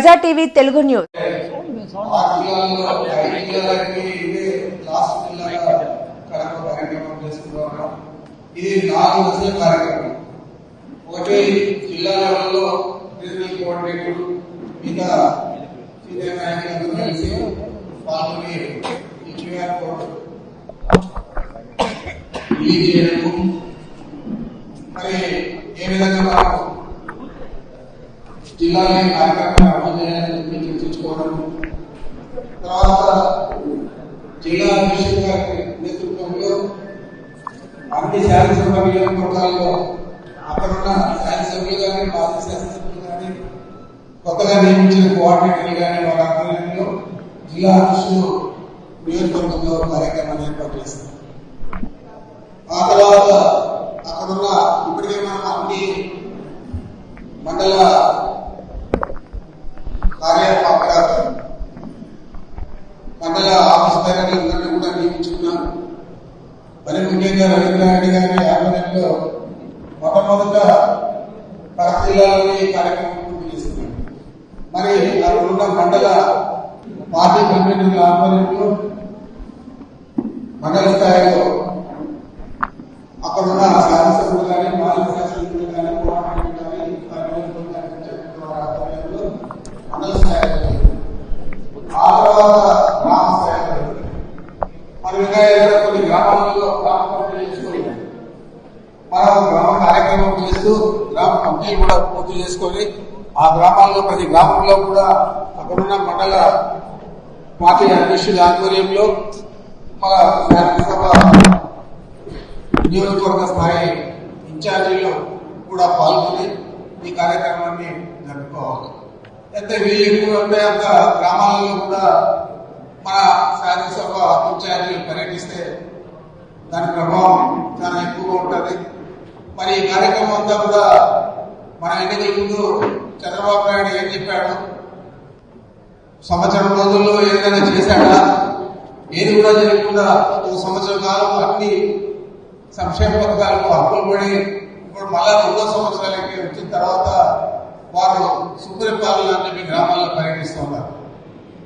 ప్రజా TV Telugu news. ఇది నాలుగు దశల కార్యక్రమం ఒకటి జిల్లా లెవెల్లో రీజనల్ కోఆర్డినేటర్ మీద సీనియర్ నాయకులందరూ కలిసి పాల్గొని ఈ క్యూఆర్ కోడ్ రిలీజ్ చేయడము మరి ఏ విధంగా జిల్లాలో జిల్లాలోని చెప్పి తర్వాత జిల్లా అధ్యక్షుల గారి నేతృత్వంలో అన్ని శాసనసభ నియోజకవర్గాల్లో అక్కడున్న శాసనసభ్యులు కానీ పాత శాసనసభ్యులు కానీ కొత్తగా నియమించిన కోఆర్డినేటర్లు కానీ వాళ్ళ ఆధ్వర్యంలో జిల్లా అధ్యక్షులు నియోజకవర్గంలో కార్యక్రమాన్ని ఏర్పాటు చేస్తారు. ఆ తర్వాత అక్కడున్న ఇప్పటికే మనం అన్ని మండల కార్యాలయం కార్యపాత్ర మండల ఆఫీస్ కార్యాలయందరినీ కూడా నియమించుకున్నాను మరి ముఖ్యంగా రవీంద్రారెడ్డి గారి ఆధ్వర్యంలో మొట్టమొదట కడప జిల్లాలోని కార్యక్రమం పూర్తి మరి అక్కడ మండల పార్టీ కమిటీల ఆధ్వర్యంలో మండల స్థాయిలో తర్వాత గ్రామ స్థాయిలో మరి ఇంకా ఏదైనా కొన్ని గ్రామాలలో గ్రామ పంపిణీ చేసుకొని మనం గ్రామ కార్యక్రమం చేస్తూ గ్రామ పంపిణీ కూడా పూర్తి చేసుకొని ఆ గ్రామాల్లో ప్రతి గ్రామంలో కూడా అక్కడున్న మండల పార్టీ అధ్యక్షుల ఆధ్వర్యంలో మన శాసనసభ నియోజకవర్గ స్థాయి ఇన్ఛార్జీలు కూడా పాల్గొని ఈ కార్యక్రమాన్ని జరుపుకోవాలి. అయితే వీలు ఎక్కువ అంత గ్రామాలలో కూడా మన శాసనసభ పంచాయతీలు పర్యటిస్తే దాని ప్రభావం చాలా ఎక్కువగా ఉంటుంది. మరి ఈ కార్యక్రమం అంతా కూడా మన ఎన్నికల ముందు చంద్రబాబు నాయుడు ఏం చెప్పాడు? సంవత్సరం రోజుల్లో ఏదైనా చేశాడా? ఏది కూడా జరగకుండా ఒక సంవత్సరం కాలం అన్ని సంక్షేమ పథకాలకు అప్పులు పడి ఇప్పుడు మళ్ళా రెండో సంవత్సరాలకి వచ్చిన తర్వాత వారు సుపరిపాలన మీ గ్రామాల్లో పర్యటిస్తున్నారు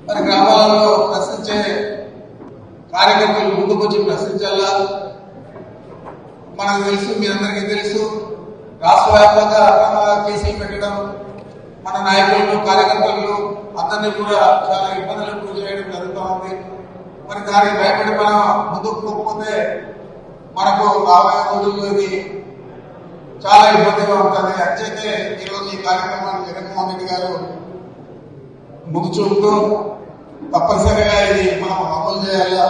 మరి గ్రామాలలో ప్రశ్నించే కార్యకర్తలు ముందుకొచ్చి ప్రశ్నించాలా? మనకు తెలుసు మీ అందరికీ తెలుసు రాష్ట్ర వ్యాప్తంగా అక్రమంగా కేసులు పెట్టడం మన నాయకులను కార్యకర్తలు అందరినీ కూడా చాలా ఇబ్బందులకు గురి చేయడం జరుగుతూ ఉంది. మరి దానికి భయపడి మనం ముందుకు పోకపోతే మనకు రాబోయే రోజుల్లో ఇది చాలా ఇబ్బందిగా ఉంటుంది అంచేతే ఈరోజు ఈ కార్యక్రమాన్ని జగన్మోహన్ రెడ్డి గారు ముందు చూపుతూ తప్పనిసరిగా ఇది మనం అమలు చేయాలా?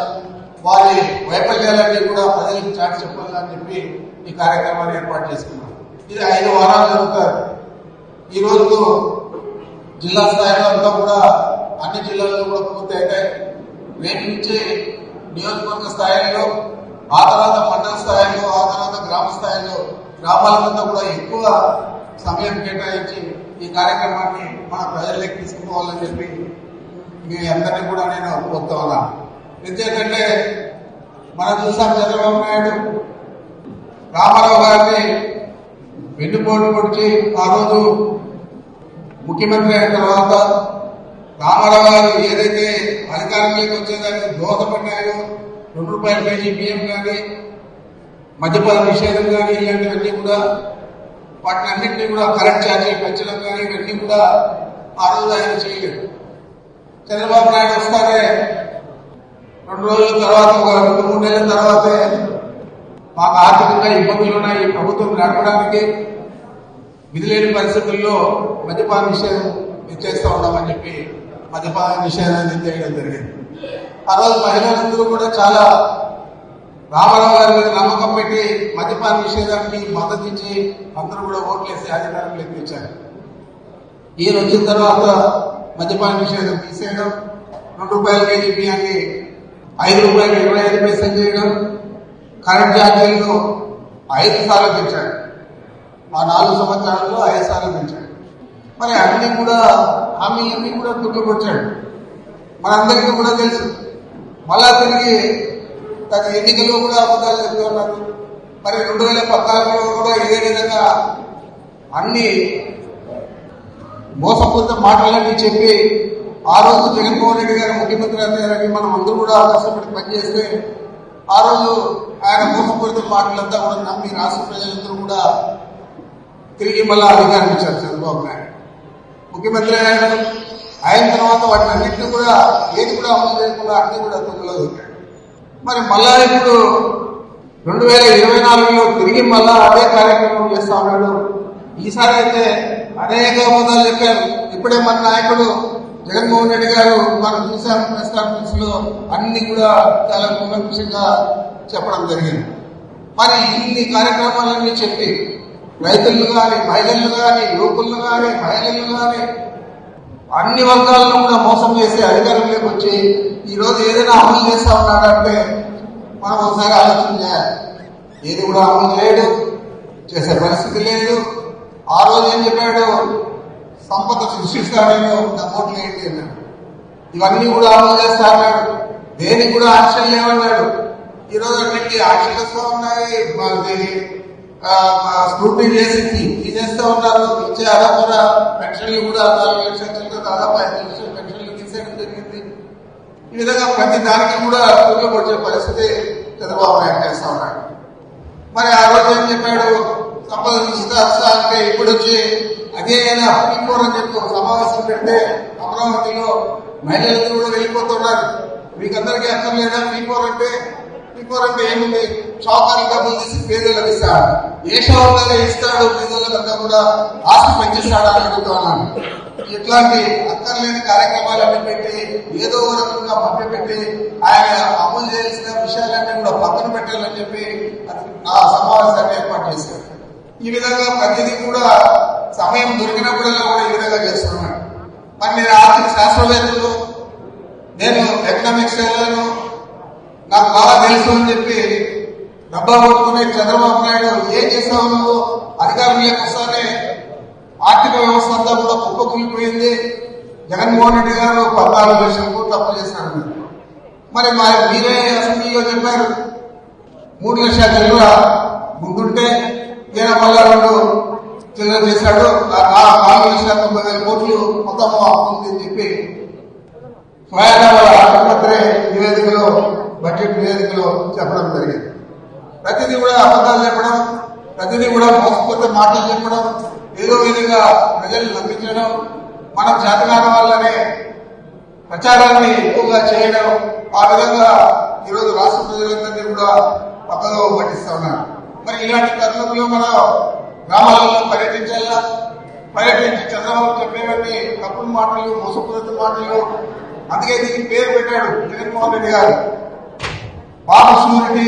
వారి వైఫల్యాలన్నీ కూడా ప్రజలకు చాటి చెప్పాలని చెప్పి ఈ కార్యక్రమాన్ని ఏర్పాటు చేసుకున్నాం. ఇది ఐదు వారాలు జరుగుతారు. ఈ రోజు జిల్లా స్థాయిలో అంతా కూడా అన్ని జిల్లాల్లో కూడా పూర్తి అవుతాయి రేపు నుంచి నియోజకవర్గ స్థాయిలో ఆ తర్వాత మండల స్థాయిలో ఆ తర్వాత గ్రామ స్థాయిలో గ్రామాలంతా కూడా ఎక్కువ సమయం కేటాయించి ఈ కార్యక్రమాన్ని మన ప్రజల్లోకి తీసుకుపోవాలని చెప్పి మీ అందరినీ కూడా నేను కోరుతా ఉన్నాను ఎందుకంటే మనం చూసాం చంద్రబాబు నాయుడు రామారావు గారిని వెన్నుపోటు పొడిచి ఆ రోజు ముఖ్యమంత్రి అయిన తర్వాత రామారావు గారు ఏదైతే అధికారంలోకి వచ్చేదానికి దోహదపడ్డాయో రెండు రూపాయల కేజీ బియ్యం కానీ మద్యపాన నిషేధం కానీ ఇలాంటివన్నీ కూడా వాటిని అన్నింటినీ కూడా కరెంట్ ఛార్జీలు పెంచడం కానీ ఇవన్నీ కూడా ఆ రోజు ఆయన చేయలేదు. చంద్రబాబు నాయుడు వస్తానే రెండు రోజుల తర్వాత ఒక రెండు మూడు నెలల తర్వాతే మాకు ఆర్థికంగా ఇబ్బందులు ఉన్నాయి. ఈ ప్రభుత్వం నడపడానికి విధిలేని పరిస్థితుల్లో మద్యపాన నిషేధం చేస్తూ ఉన్నామని చెప్పి మద్యపాన నిషేధాన్ని చేయడం జరిగింది. ఆ రోజు మహిళలందరూ కూడా చాలా రామారావు గారి మీద నమ్మకం పెట్టి మద్యపాన నిషేధానికి మద్దతు ఇచ్చి అందరూ కూడా ఓట్లేసి అధికారంలో ఎక్కించారు ఈయన వచ్చిన తర్వాత మద్యపాన నిషేధం తీసేయడం రెండు రూపాయల కేజీ బియ్యాన్ని ఐదు రూపాయలు ఇరవై ఐదు పైసలు చేయడం కరెంట్ ఛార్జీలను ఐదు సార్లు పెంచాడు. ఆ నాలుగు సంవత్సరాల్లో ఐదు సార్లు పెంచాడు. మరి అన్ని కూడా హామీలన్నీ కూడా తుట్టుకొచ్చాడు మనందరికీ కూడా తెలుసు. మళ్ళా తిరిగి తన ఎన్నికల్లో కూడా అబద్ధాలు చెప్తూ ఉన్నారు. మరి రెండు వేల పద్నాలుగులో కూడా ఇదే విధంగా అన్ని మోసపూరిత మాటలన్నీ చెప్పి ఆ రోజు జగన్మోహన్ రెడ్డి గారు ముఖ్యమంత్రి అయ్యారని మనం అందరూ కూడా కష్టపడి పనిచేస్తే ఆ రోజు ఆయన మోసపూరిత మాటలంతా కూడా నమ్మి రాష్ట్ర ప్రజలందరూ కూడా తిరిగి మళ్ళా అధికారం ఇచ్చారు చంద్రబాబు నాయుడు. ముఖ్యమంత్రి అయ్యారు అయిన తర్వాత వాటిని అన్నింటినీ కూడా ఏది కూడా అమలు చేయకుండా అన్ని కూడా తొమ్మిదిలో దొరికాడు. మరి మళ్ళా ఇప్పుడు రెండు వేల ఇరవై నాలుగులో తిరిగి మళ్ళా అదే కార్యక్రమం చేస్తా ఉన్నాడు. ఈసారి అయితే అనేక అబద్ధాలు చెప్పారు. ఇప్పుడే మన నాయకుడు జగన్మోహన్ రెడ్డి గారు మనం చూసాం ప్రెస్ కాన్ఫరెన్స్లో అన్ని కూడా చాలా కూలంకషంగా చెప్పడం జరిగింది. మరి ఇన్ని కార్యక్రమాలన్నీ చెప్పి రైతులు కానీ మహిళలు కానీ యువకులు కానీ మహిళలు కానీ అన్ని వర్గాలను కూడా మోసం చేసే అధికారంలోకి వచ్చి ఈ రోజు ఏదైనా అమలు చేస్తా ఉన్నాడంటే మనం ఒకసారి ఆలోచన చేయాలి ఏది కూడా అమలు చేయడు చేసే పరిస్థితి లేదు. ఆ రోజు ఏం చెప్పాడు? సంపద సృష్టిస్తాడేమో నా ఓట్లు ఏంటి అన్నాడు ఇవన్నీ కూడా అమలు చేస్తా అన్నాడు. దేనికి కూడా ఆక్షన్ లేవన్నాడు. ఈ రోజు అన్నింటి ఆక్షన్ వస్తూ ఉన్నాయి స్క్రూటీ చేసి తీ- ఉన్నారు? ఇచ్చే ఆధార పెన్షన్లు కూడా నాలుగు లక్షల చిల్లర దాదాపు ఐదు లక్షల పెన్షన్లు తీసేయడం జరిగింది. ఈ విధంగా ప్రతి దానికి కూడా పురుగులు వచ్చే పరిస్థితి చంద్రబాబు నాయుడు చేస్తా ఉన్నాడు. మరి ఆ రోజు ఏం చెప్పాడు? సంపద ఇస్తా అంటే ఇప్పుడు వచ్చి అదే అయినా పీకోర్ అని చెప్పి సమావేశం పెడితే అమరావతిలో మహిళలు కూడా వెళ్ళిపోతున్నారు. మీకందరికీ అక్కర్లేదా పీకోర్ అంటే ఇంకోరంటే అంటే ఏముంది? షాకాలు డబ్బులు తీసి పేదలకు ఇస్తాడు ఏ షాపులలో ఇస్తాడు పేదలకంతా కూడా ఆస్తి పెంచేస్తాడు అని అడుగుతున్నాను ఇట్లాంటి అక్కర్లేని కార్యక్రమాలన్నీ పెట్టి ఏదో ఒక రకంగా మభ్య పెట్టి ఆయన అమలు చేయాల్సిన విషయాలన్నీ కూడా పక్కన పెట్టాలని చెప్పి ఆ సమావేశాన్ని ఏర్పాటు చేశాడు. ఈ విధంగా ప్రతిదీ కూడా సమయం దొరికినప్పుడల్లా కూడా ఈ విధంగా చేస్తున్నాడు. మరి నేను ఆర్థిక శాస్త్రవేత్తలు నేను ఎకనామిక్స్ వెళ్ళాను నాకు బాగా తెలుసు అని చెప్పి డబ్బా కొట్టుకునే చంద్రబాబు నాయుడు ఏం చేసావు నువ్వు అధికారంలోకి లేకొస్తానే ఆర్థిక వ్యవస్థ అంతా కూడా కుప్పకూలిపోయింది. జగన్మోహన్ రెడ్డి గారు పద్నాలుగు లక్షల కోట్లు అప్పు చేశాడు మరి మా మీరే అసెంబ్లీలో చెప్పారు. మూడు లక్షల చిల్లర ముందుంటే ఈయన మళ్ళా రెండు చిల్లర చేశాడు. ఆ- నాలుగు లక్షల తొంభై వేల కోట్లు మొత్తం అప్పు ఉంది అని చెప్పి స్వయంగా ఆసుపత్రి నివేదికలో బడ్జెట్ నివేదికలో చెప్పడం జరిగింది. ప్రతిదీ కూడా అబద్ధాలు చెప్పడం ప్రతిదీ కూడా మోసపోతే మాటలు చెప్పడం ఏదో విధంగా ప్రజలు నమ్మించడం మనం జాతకాల వల్లనే ప్రచారాన్ని ఎక్కువగా చేయడం ఆ విధంగా ఈరోజు రాష్ట్ర ప్రజలందరినీ కూడా పక్కగా పట్టిస్తా ఉన్నారు. మరి ఇలాంటి తరుణంలో మనం గ్రామాలలో పర్యటించాలా? పర్యటించి చంద్రబాబు చెప్పేవన్నీ తప్పుడు మాటలు మోసపూరిత మాటలు అందుకే దీనికి పేరు పెట్టాడు జగన్మోహన్ రెడ్డి గారు. బాబు షూరిటీ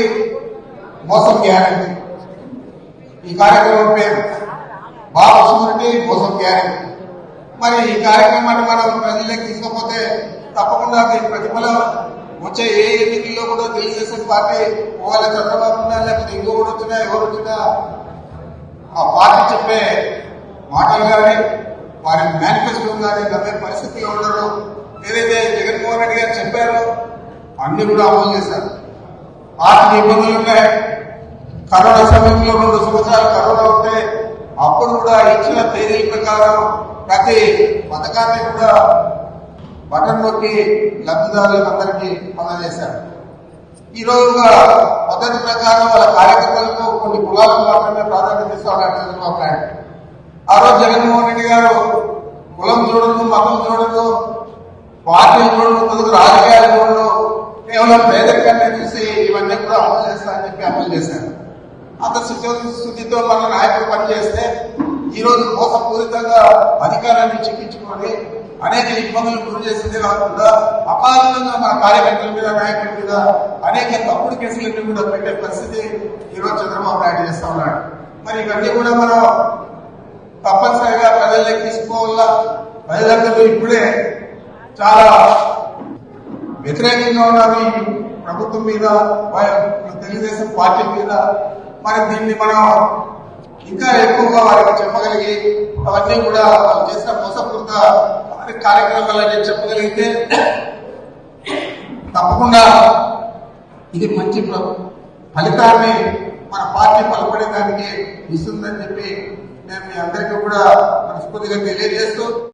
మోసం గ్యారంటీ ఈ కార్యక్రమం పేరు బాబు షూరిటీ మోసం గ్యారంటీ మరి ఈ కార్యక్రమాన్ని మనం ప్రజలకు తీసుకపోతే తప్పకుండా దీని ప్రతిఫలం వచ్చే ఏ ఎన్నికల్లో కూడా తెలుగుదేశం పార్టీ ఒకవేళ చంద్రబాబు ఉన్నా లేకపోతే ఇంకొకటి వచ్చినా ఎవరు వచ్చినా ఆ పార్టీ చెప్పే మాటలు కానీ వారి మేనిఫెస్టోలు కానీ నమ్మే పరిస్థితిలో ఉండరు ఏదైతే జగన్మోహన్ రెడ్డి గారు చెప్పారో అన్ని కూడా అమలు చేశారు. ఆర్థిక ఇబ్బందులు ఉన్నాయి. కరోనా సమయంలో రెండు సంవత్సరాలు కరోనా ఉంటే అప్పుడు కూడా ఇచ్చిన తేదీల ప్రకారం ప్రతి పథకాన్ని కూడా బటన్ నొక్కి లబ్ధిదారులకు అందరికీ అందజేశారు. ఈ రోజు పద్ధతి ప్రకారం వాళ్ళ కార్యకర్తలకు కొన్ని కులాలకు మాత్రమే ప్రాధాన్యత ఇస్తున్నారు చంద్రబాబు నాయుడు. ఆ రోజు జగన్మోహన్ రెడ్డి గారు కులం చూడదు మతం చూడదు పార్టీలు చూడదు రాజకీయాలు చూడదు కేవలం పేదరికాన్ని చూసి ఇవన్నీ కూడా అమలు చేస్తానని చెప్పి అమలు చేశారు. అంత శుద్ధితో మన నాయకులు పనిచేస్తే ఈ రోజు మోసపూరితంగా అధికారాన్ని చిక్కించుకొని అనేక ఇబ్బందులు గురి చేసింది కాకుండా అపారంగా మన కార్యకర్తల మీద నాయకుల మీద అనేక తప్పుడు కేసులన్నీ కూడా పెట్టే పరిస్థితి ఈరోజు చంద్రబాబు నాయుడు చేస్తా ఉన్నాడు. మరి ఇవన్నీ కూడా మనం తప్పనిసరిగా ప్రజల్లోకి తీసుకోవాలా? ప్రజలందరూ ఇప్పుడే చాలా వ్యతిరేకంగా ఉన్నారు ఈ ప్రభుత్వం మీద తెలుగుదేశం పార్టీ మీద. మరి దీన్ని మనం ఇంకా ఎక్కువగా వారికి చెప్పగలిగి అవన్నీ కూడా వాళ్ళు చేసిన మోసపూరిత కార్యక్రమాలన్నీ చెప్పగలిగితే తప్పకుండా ఇది మంచి ఫలితాన్ని మన పార్టీ బలపడేదానికి ఇస్తుందని చెప్పి నేను మీ అందరికీ కూడా మనస్ఫూర్తిగా తెలియజేస్తూ